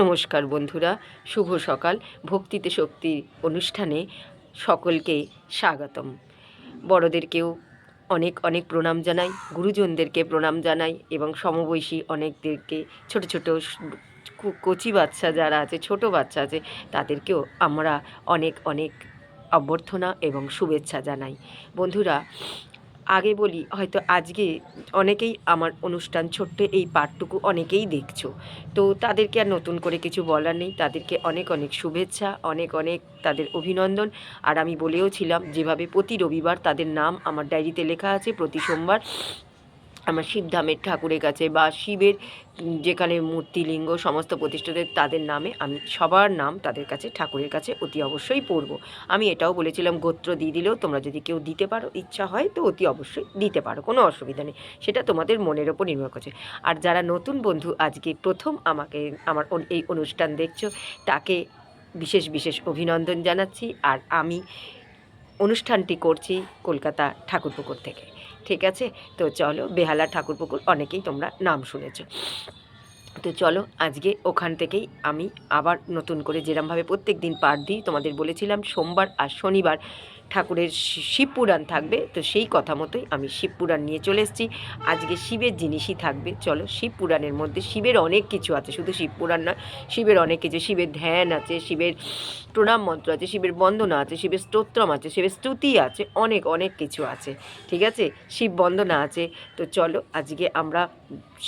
নমস্কার বন্ধুরা, শুভ সকাল। ভক্তিতে শক্তি অনুষ্ঠানে সকলকে স্বাগতম। বড়দেরকেও অনেক অনেক প্রণাম জানাই, গুরুজনদেরকে প্রণাম জানাই এবং সমবয়সী অনেকদেরকে, ছোট ছোট কচি বাচ্চা যারা আছে, ছোট বাচ্চা আছে, তাদেরকেও আমরা অনেক অনেক অভ্যর্থনা এবং শুভেচ্ছা জানাই। বন্ধুরা আগে বলি, হয়তো আজকে অনেকেই আমার অনুষ্ঠান ছোট্ট এই পাঠটুকু অনেকেই দেখছ। তো তাদেরকে আর নতুন করে কিছু বলার নেই। তাদেরকে অনেক অনেক শুভেচ্ছা, অনেক অনেক তাদের অভিনন্দন। আর আমি বলেও ছিলাম যেভাবে প্রতি রবিবার তাদের নাম আমার ডায়েরিতে লেখা আছে, প্রতি সোমবার আমার শিবধামের ঠাকুরের কাছে বা শিবের যেখানে মূর্তিলিঙ্গ সমস্ত প্রতিষ্ঠাদের তাদের নামে আমি সবার নাম তাদের কাছে, ঠাকুরের কাছে অতি অবশ্যই পড়ব। আমি এটাও বলেছিলাম, গোত্র দিয়ে দিলেও তোমরা যদি কেউ দিতে পারো, ইচ্ছা হয় তো অতি অবশ্যই দিতে পারো, কোনো অসুবিধা নেই। সেটা তোমাদের মনের ওপর নির্ভর করছে। আর যারা নতুন বন্ধু, আজকে প্রথম আমাকে, আমার এই অনুষ্ঠান দেখছ, তাকে বিশেষ বিশেষ অভিনন্দন জানাচ্ছি। আর আমি অনুষ্ঠানটি করছি কলকাতা ঠাকুরপুকুর থেকে। ঠিক আছে? তো চলো, বেহালা ঠাকুরপুকুর অনেকেই তোমরা নাম শুনেছ। তো চলো, আজকে ওখান থেকেই আমি আবার নতুন করে যেরমভাবে প্রত্যেক দিন পার দিই, তোমাদের বলেছিলাম সোমবার আর শনিবার। ঠাকুরের শিবপুরাণ থাকবে, তো সেই কথা মতোই আমি শিবপুরাণ নিয়ে চলে এসেছি। আজকে শিবের জিনিসই থাকবে। চলো শিবপুরাণের মধ্যে শিবের অনেক কিছু আছে। শুধু শিবপুরাণ নয়, শিবের অনেক কিছু, শিবের ধ্যান আছে, শিবের প্রণাম মন্ত্র আছে, শিবের বন্দনা আছে, শিবের স্তোত্রম আছে, শিবের স্তুতি আছে, অনেক অনেক কিছু আছে। ঠিক আছে? শিব বন্দনা আছে। তো চলো, আজকে আমরা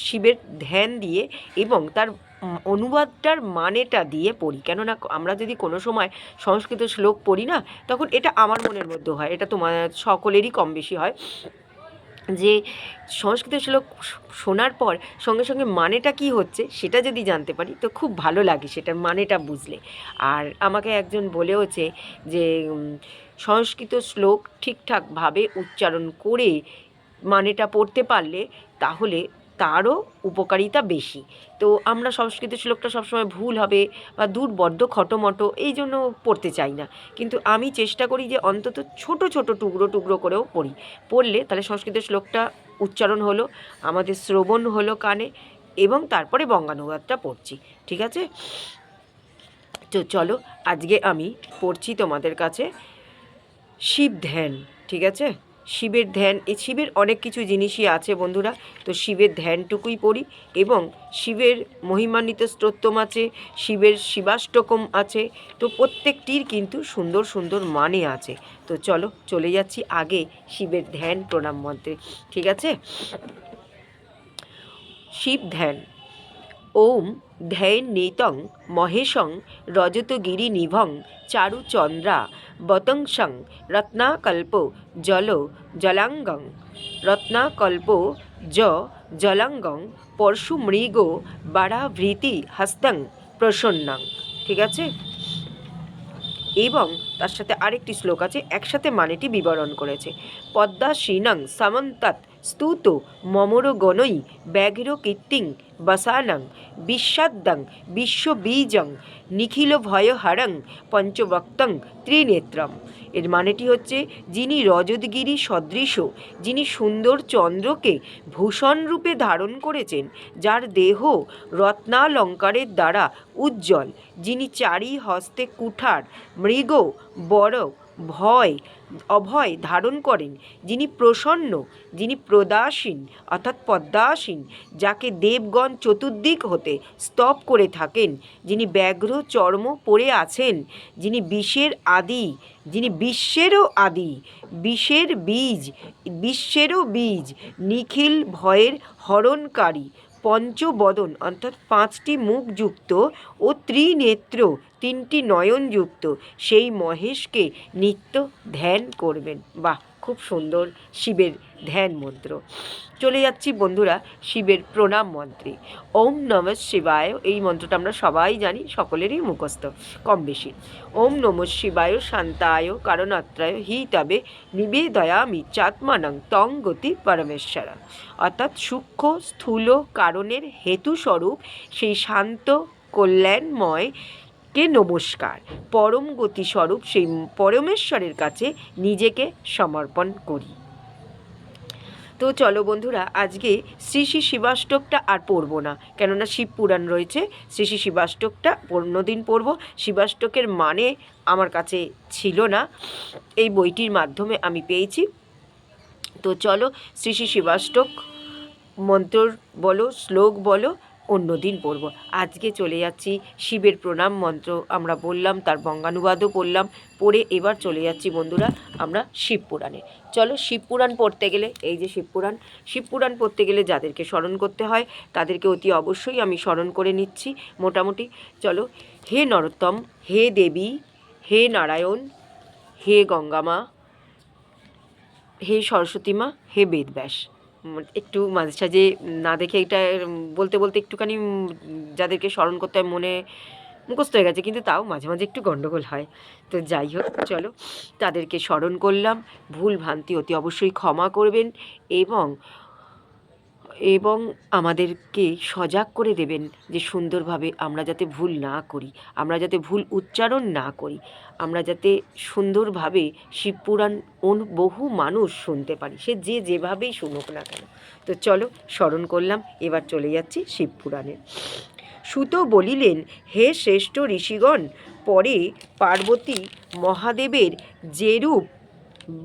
শিবের ধ্যান দিয়ে এবং তার অনুবাদটার মানেটা দিয়ে পড়ি। কেননা আমরা যদি কোনো সময় সংস্কৃত শ্লোক পড়ি না, তখন এটা আমার মনের মধ্যে হয়, এটা তোমার সকলেরই কম বেশি হয়। যে সংস্কৃত শ্লোক শোনার পর সঙ্গে সঙ্গে মানেটা কি হচ্ছে সেটা যদি জানতে পারি, তো খুব ভালো লাগে সেটার মানেটা বুঝলে। আর আমাকে একজন বলেওছে যে সংস্কৃত শ্লোক ঠিকঠাকভাবে উচ্চারণ করে মানেটা পড়তে পারলে তাহলে তারও উপকারিতা বেশি। তো আমরা সংস্কৃত শ্লোকটা সবসময় ভুল হবে বা দূর বড্ড খটোমটো এই জন্য পড়তে চাই না। কিন্তু আমি চেষ্টা করি যে অন্তত ছোট ছোট টুকরো টুকরো করেও পড়ি। পড়লে তাহলে সংস্কৃত শ্লোকটা উচ্চারণ হলো, আমাদের শ্রবণ হলো কানে এবং তারপরে বঙ্গানুবাদটা পড়ছি। ঠিক আছে? তো চলো, আজকে আমি পড়ছি তোমাদের কাছে শিব ধ্যান ঠিক আছে? শিবের ধ্যান এই শিবের অনেক কিছু জিনিসই আছে বন্ধুরা। তো শিবের ধ্যানটুকুই পড়ি এবং শিবের মহিমান্বিত স্তোত্রম আছে, শিবের শিবাষ্টকম আছে, তো প্রত্যেকটির কিন্তু সুন্দর সুন্দর মানে আছে। তো চলো, চলে যাচ্ছি আগে শিবের ধ্যান প্রণাম মন্ত্রে, ঠিক আছে? শিব ধ্যান ওম ধ্যান নেতং মহেশং রজতগিরি নিভং চারুচন্দ্রা বতংসং রত্নাকল্প জল জলাঙ্গং রত্নাকল্প জ জলাঙ্গং পরশুমৃগ বাড়াভৃতি হস্তং প্রসন্নাং। ঠিক আছে? এবং তার সাথে আরেকটি শ্লোক আছে, একসাথে মানেটি বিবরণ করেছে। পদ্মা শ্রীনং সামন্তাৎ স্তুত মমর গণই ব্যাঘ্র কীর্তিং বসানং বিশ্বাদ্যং বিশ্ববীজং নিখিল ভয়হারং পঞ্চবক্তং, ত্রিনেত্রম। এর মানেটি হচ্ছে, যিনি রজতগিরি সদৃশ, যিনি সুন্দর চন্দ্রকে ভূষণ রূপে ধারণ করেছেন, যার দেহ রত্নালঙ্কারের দ্বারা উজ্জ্বল, যিনি চারি হস্তে কুঠার, মৃগ, বড় ভয়, অভয় ধারণ করেন। যিনি প্রসন্ন, যিনি প্রদাসীন, অর্থাৎ পদ্মাসীন, যাকে দেবগণ চতুর্দিক হতে স্তব করে থাকেন। যিনি ব্যাঘ্র চর্ম পরে আছেন, যিনি বিষের আদি, যিনি বিশ্বেরও আদি, বিষের বীজ, বিশ্বেরও বীজ, নিখিল ভয়ের হরণকারী, পঞ্চবদন, অর্থাৎ পাঁচটি মুখযুক্ত ও ত্রিনেত্র তিনটি নয়নযুক্ত, সেই মহেশকে নিত্য ধ্যান করবেন। বাহ, খুব সুন্দর শিবের ধ্যান মন্ত্র। চলে যাচ্ছি বন্ধুরা শিবের প্রণাম মন্ত্রে। ওম নম শিবায়, এই মন্ত্রটা আমরা সবাই জানি, সকলেরই মুখস্থ, কম বেশি। ওম নম শিবায় শান্তায় কারণাত্রায় হি তবে নিবেদয়ামি চাত্মানং তং গতি পরমেশ্বর। অর্থাৎ সূক্ষ্ম স্থূল কারণের হেতুস্বরূপ সেই শান্ত কল্যাণময় কে নমস্কার। পরম গতিস্বরূপ সেই পরমেশ্বরের কাছে নিজেকে সমর্পণ করি। তো চলো বন্ধুরা, আজকে শ্রী শ্রী শিবাষ্টকটা আর পড়ব না। কেননা শিব পুরাণ রয়েছে, শ্রী শ্রী শিবাষ্টকটা অন্যদিন পড়ব। শিবাষ্টকের মানে আমার কাছে ছিল না। এই বইটির মাধ্যমে আমি পেয়েছি। তো চলো, শ্রী শ্রী শিবাষ্টক মন্ত্র বলো, শ্লোক বলো অন্য দিন পড়ব। আজকে চলে যাচ্ছি শিবের প্রণাম মন্ত্র। আমরা বললাম, তার বঙ্গানুবাদও পড়লাম পড়ে এবার চলে যাচ্ছি বন্ধুরা আমরা শিব পুরাণে। চলো শিব পুরাণ পড়তে গেলে, এই যে শিব পুরাণ শিব পুরাণ পড়তে গেলে যাদেরকে স্মরণ করতে হয়, তাদেরকে অতি অবশ্যই আমি স্মরণ করে নিচ্ছি মোটামুটি। চলো, হে নরোত্তম, হে দেবী, হে নারায়ণ, হে গঙ্গামা, হে সরস্বতী মা, হে বেদব্যাস। একটু মাঝে সাঝে না দেখে এটা, বলতে বলতে একটুখানি যাদেরকে স্মরণ করতে হয় মনে মুখস্থ হয়ে গেছে, কিন্তু তাও মাঝে মাঝে একটু গণ্ডগোল হয়। তো যাই হোক, চলো তাদেরকে স্মরণ করলাম। ভুল ভ্রান্তি অতি অবশ্যই ক্ষমা করবেন এবং এবং আমাদেরকে সজাগ করে দেবেন যে সুন্দরভাবে আমরা যাতে ভুল না করি, আমরা যাতে ভুল উচ্চারণ না করি, আমরা যাতে সুন্দরভাবে শিবপুরাণ বহু মানুষ শুনতে পারি, সে যে যেভাবেই শুনুক না কেন। তো চলো স্মরণ করলাম, এবার চলে যাচ্ছি শিবপুরাণে সুত বলিলেন, হে শ্রেষ্ঠ ঋষিগণ, পরে পার্বতী মহাদেবের যেরূপ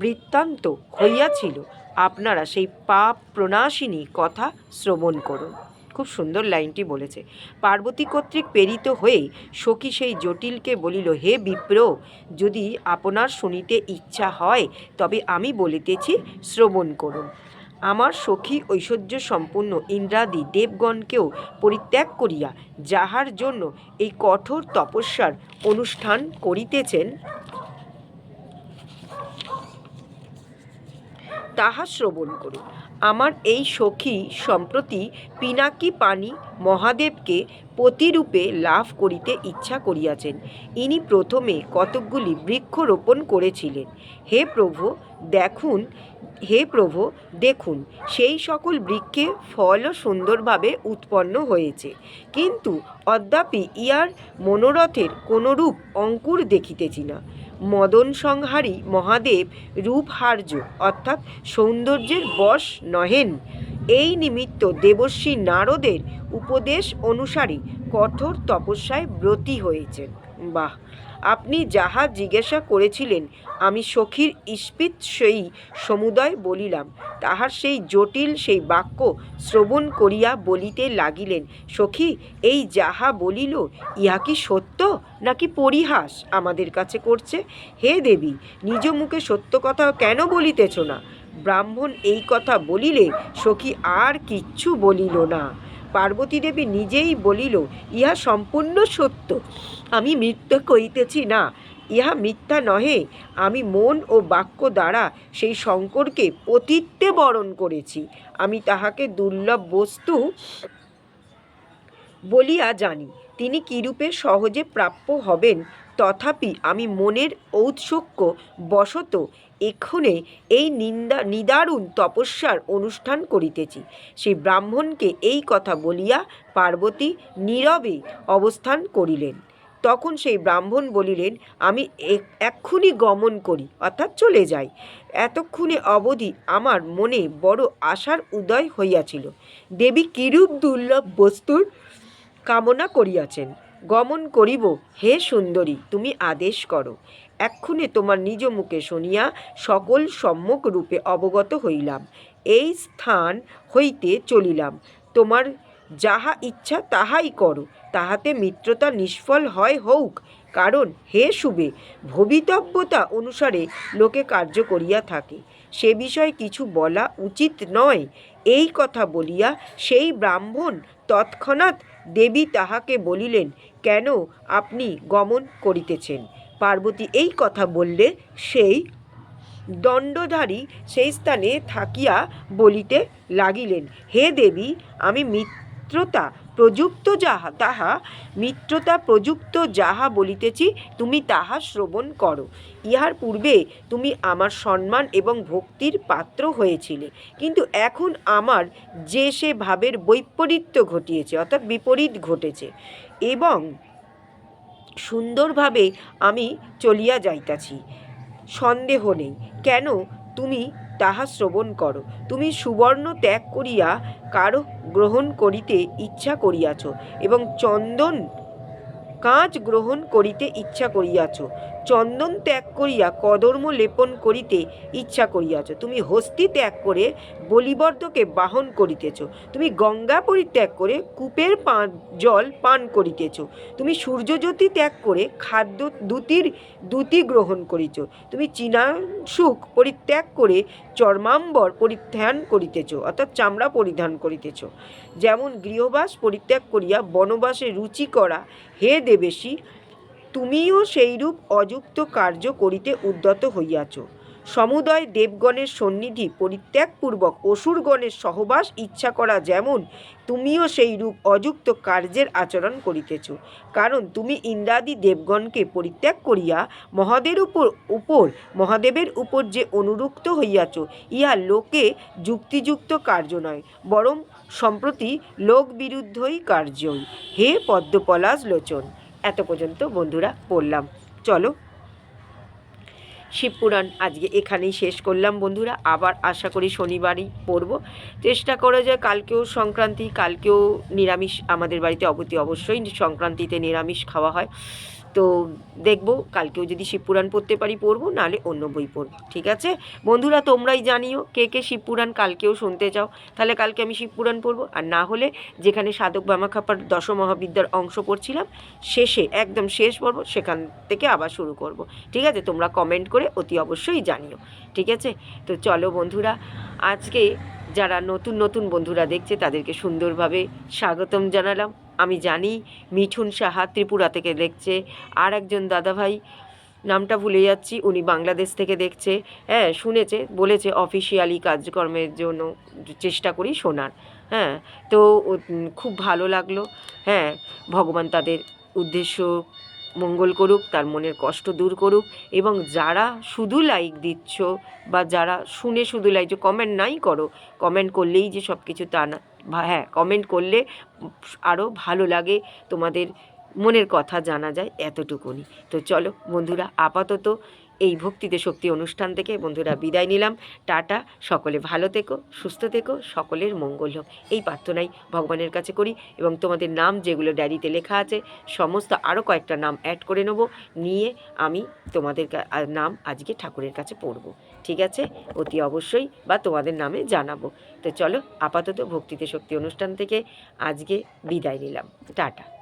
বৃত্তান্ত হইয়াছিল আপনারা সেই পাপ প্রণাশিনী কথা শ্রবণ করুন। খুব সুন্দর লাইনটি বলেছে। পার্বতী কর্তৃক প্রেরিত হয়ে সখী সেই জটিলকে বলিল, হে বিপ্র, যদি আপনার শুনিতে ইচ্ছা হয়, তবে আমি বলিতেছি শ্রবণ করুন। আমার সখী ঐশ্বর্য সম্পূর্ণ ইন্দ্রাদি দেবগণকেও পরিত্যাগ করিয়া যাহার জন্য এই কঠোর তপস্যার অনুষ্ঠান করিতেছেন তাহা শ্রবণ করুন। আমার এই সখী সম্প্রতি পিনাকি পানি মহাদেবকে পতিরূপে লাভ করিতে ইচ্ছা করিয়াছেন। ইনি প্রথমে কতকগুলি বৃক্ষরোপণ করেছিলেন। হে প্রভু, দেখুন, হে প্রভু, দেখুন, সেই সকল বৃক্ষে ফলও সুন্দরভাবে উৎপন্ন হয়েছে। কিন্তু অদ্যাপি ইহার মনোরথের কোনরূপ অঙ্কুর দেখিতেছি না। মদন সংহারী মহাদেব রূপহার্য, অর্থাৎ সৌন্দর্যের বশ নহেন। এই নিমিত্ত দেবশ্রী নারদের উপদেশ অনুসারী কঠোর তপস্যায় ব্রতী হয়েছেন। বাহ! আপনি যাহা জিজ্ঞাসা করেছিলেন, আমি সখীর ইস্পিত সেই সমুদয় বলিলাম। তাহার সেই জটিল সেই বাক্য শ্রবণ করিয়া বলিতে লাগিলেন, সখী, এই যাহা বলিল, ইহা কি সত্য নাকি পরিহাস আমাদের কাছে করছে? হে দেবী, নিজ মুখে সত্য কথা কেন বলিতেছ না? ব্রাহ্মণ এই কথা বলিলে সখী আর কিচ্ছু বলিল না। পার্বতী দেবী নিজেই বলিল, ইহা সম্পূর্ণ সত্য। আমি মিথ্যা কইতেছি না, ইহা মিথ্যা নহে। আমি মন ও বাক্য দ্বারা সেই শঙ্করকে পতিত্বে বরণ করেছি। আমি তাহাকে দুর্লভ বস্তু বলিয়া জানি। তিনি কিরূপে সহজে প্রাপ্য হবেন? তথাপি আমি মনের ঔৎসুক্য বশত এক্ষণে এই নিন্দা, নিদারুণ তপস্যার অনুষ্ঠান করিতেছি। সেই ব্রাহ্মণকে এই কথা বলিয়া পার্বতী নীরবে অবস্থান করিলেন। তখন সেই ব্রাহ্মণ বলিলেন, আমি এক্ষুনি গমন করি, অর্থাৎ চলে যাই। এতক্ষণে অবধি আমার মনে বড় আশার উদয় হইয়াছিল। দেবী কিরূপ দুর্লভ বস্তুর কামনা করিয়াছেন? গমন করিব। হে সুন্দরী, তুমি আদেশ করো। এক্ষণে তোমার নিজ মুখে শুনিয়া সকল সম্যক রূপে অবগত হইলাম। এই স্থান হইতে চলিলাম। তোমার যাহা ইচ্ছা তাহাই করো। তাহাতে মিত্রতা নিষ্ফল হয় হউক। কারণ হে শুভে ভবিতব্যতা অনুসারে লোকে কার্য করিয়া থাকে। সে বিষয়ে কিছু বলা উচিত নয়। এই কথা বলিয়া সেই ব্রাহ্মণ তৎক্ষণাৎ দেবী তাহাকে বলিলেন, কেন আপনি গমন করিতেছেন? পার্বতী এই কথা বললে সেই দণ্ডধারী সেই স্থানে থাকিয়া বলিতে লাগিলেন, হে দেবী, আমি মিত্রতা প্রযুক্ত যাহা, তাহা, মিত্রতা প্রযুক্ত যাহা বলিতেছি, তুমি তাহা শ্রবণ করো। ইহার পূর্বে তুমি আমার সম্মান এবং ভক্তির পাত্র হয়েছিলে। কিন্তু এখন আমার যে সে ভাবের বৈপরীত্য ঘটিয়েছে, অর্থাৎ বিপরীত ঘটেছে এবং সুন্দরভাবে আমি চলিয়া যাইতাছি। সন্দেহ নেই। কেন? তুমি তাহা শ্রবণ করো। তুমি সুবর্ণ ত্যাগ করিয়া কারও গ্রহণ করিতে ইচ্ছা করিয়াছ এবং চন্দন কাঁচ গ্রহণ করিতে ইচ্ছা করিয়াছ। চন্দন ত্যাগ করিয়া কদর্ম লেপন করিতে ইচ্ছা করিয়াছ। তুমি হস্তি ত্যাগ করে বলিবর্ধকে বাহন করিতেছ। তুমি গঙ্গা পরিত্যাগ করে কূপের পান জল পান করিতেছ। তুমি সূর্যজ্যোতি ত্যাগ করে খাদ্য দুতির দুতি গ্রহণ করিছ। তুমি চীনা সুখ পরিত্যাগ করে চর্মাম্বর পরিধান করিতেছ, অর্থাৎ চামড়া পরিধান করিতেছ। যেমন গৃহবাস পরিত্যাগ করিয়া বনবাসে রুচি করা, হে দেবেশী তুমিও সেইরূপ অযুক্ত কার্য করিতে উদ্যত হইয়াছ। সমুদয় দেবগণের সন্নিধি পরিত্যাগপূর্বক অসুরগণের সহবাস ইচ্ছা করা যেমন, তুমিও সেইরূপ অযুক্ত কার্যের আচরণ করিতেছ। কারণ তুমি ইন্দ্রাদি দেবগণকে পরিত্যাগ করিয়া মহাদেবের উপর উপর, মহাদেবের উপর যে অনুরুক্ত হইয়াছ, ইহা লোকে যুক্তিযুক্ত কার্য নয়, বরং সম্প্রতি লোক বিরুদ্ধই কার্যই। হে পদ্মপলাশ লোচন! এত পর্যন্ত বন্ধুরা পড়লাম চলো। শিবপুরাণ আজকে এখানেই শেষ করলাম বন্ধুরা। আবার আশা করি শনিবারই পড়ব। চেষ্টা করা যে কালকেও সংক্রান্তি, কালকেও নিরামিষ আমাদের বাড়িতে অবতি অবশ্যই সংক্রান্তিতে নিরামিষ খাওয়া হয়। তো দেখব, কালকেও যদি শিবপুরাণ পড়তে পারি পড়ব, নাহলে অন্য বই পড়ব, ঠিক আছে? বন্ধুরা, তোমরাই জানিও কে কে শিবপুরাণ কালকেও শুনতে চাও। তাহলে কালকে আমি শিবপুরাণ পড়ব, আর না হলে যেখানে সাধক বামাখাপার দশমহাবিদ্যার অংশ পড়ছিলাম, শেষে, একদম শেষ পর্ব, সেখান থেকে আবার শুরু করব, ঠিক আছে? তোমরা কমেন্ট করে অতি অবশ্যই জানিও, ঠিক আছে? তো চলো বন্ধুরা, আজকে যারা নতুন নতুন বন্ধুরা দেখছে, তাদেরকে সুন্দরভাবে স্বাগতম জানালাম। আমি জানি মিঠুন সাহা ত্রিপুরা থেকে দেখছে। আর একজন দাদাভাই, নামটা ভুলে যাচ্ছি, উনি বাংলাদেশ থেকে দেখছে। হ্যাঁ শুনেছে, বলেছে অফিসিয়ালি কাজকর্মের জন্য চেষ্টা করি শোনার। হ্যাঁ তো খুব ভালো লাগল। হ্যাঁ ভগবান তাদের উদ্দেশ্য মঙ্গল করুক, তার মনের কষ্ট দূর করুক, এবং যারা শুধু লাইক দিচ্ছ বা যারা শুনে শুধু লাইক কমেন্ট নাই করো। কমেন্ট করলেই যে সব কিছু তা না। হ্যাঁ কমেন্ট করলে আরও ভালো লাগে তোমাদের মনের কথা জানা যায় এতটুকুনি। তো চলো বন্ধুরা, আপাতত এই ভক্তিতে শক্তি অনুষ্ঠান থেকে বন্ধুরা বিদায় নিলাম। টাটা, সকলে ভালো থেকো, সুস্থ থেকো, সকলের মঙ্গল হোক। এই প্রার্থনাই ভগবানের কাছে করি এবং তোমাদের নাম যেগুলো ডায়েরিতে লেখা আছে, সমস্ত আরও কয়েকটা নাম অ্যাড করে নেব। নিয়ে আমি তোমাদের নাম আজকে ঠাকুরের কাছে পড়ব। ঠিক আছে? অতি অবশ্যই বা তোমাদের নামে জানাব। তো চলো, আপাতত ভক্তিতে শক্তি অনুষ্ঠান থেকে আজকে বিদায় নিলাম। টাটা।